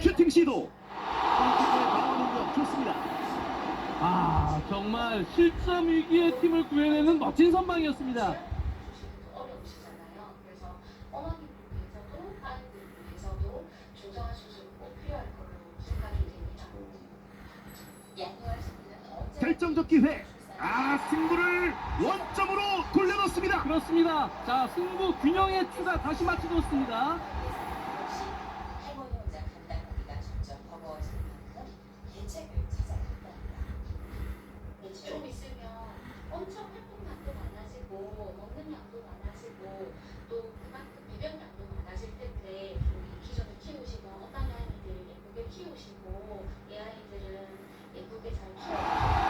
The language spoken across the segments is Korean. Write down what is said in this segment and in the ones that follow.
슈팅 시도. 좋습니다. 아 정말 실점 위기의 팀을 구해내는 멋진 선방이었습니다. 결정적 기회. 아 승부를 원점으로 돌려놓습니다. 그렇습니다. 자 승부 균형의 추가 다시 맞춰줬습니다. 역시 할머니 혼자 간단하기가 점점 버거워지는 만큼 대책을 찾아야 한답니다. 좀 있으면 엄청 활동량도 많아지고 먹는 양도 많아지고 또 그만큼 유변량도 많아질 텐데 우리 기존에 키우시던 어떤 아이들 예쁘게 키우시고 이 아이들은 예쁘게 잘 키워.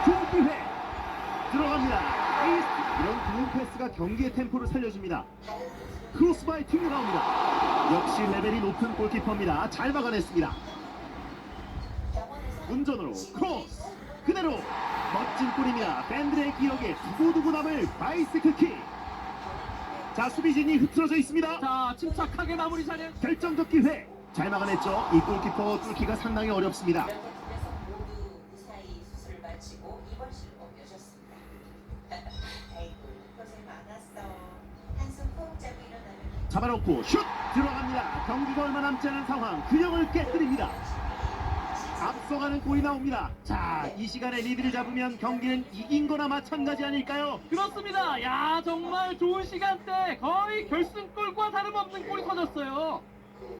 좋은 기회. 들어갑니다. 에이스. 이런 좋은 패스가 경기의 템포를 살려줍니다. 크로스바이 튕겨 나옵니다. 역시 레벨이 높은 골키퍼입니다. 잘 막아냈습니다. 운전으로 크로스 그대로 멋진 골입니다. 팬들의 기억에 두고두고 남을 바이스클 킥. 자 수비진이 흐트러져 있습니다. 자 침착하게 마무리 잘해. 결정적 기회 잘 막아냈죠. 이 골키퍼 뚫기가 상당히 어렵습니다. 몇몇 팀에서 모두 무사히 수술을 마치고 입원실로 옮겨졌습니다. 아이고 고생 많았어. 한숨 푹 자고 일어나면 잡아놓고 슛 들어갑니다. 경기가 얼마 남지 않은 상황 균형을 깨뜨립니다. 앞서가는 골이 나옵니다. 자, 이 시간에 리드를 잡으면 경기는 이긴 거나 마찬가지 아닐까요? 그렇습니다. 야 정말 좋은 시간대 거의 결승골과 다름없는 골이 터졌어요.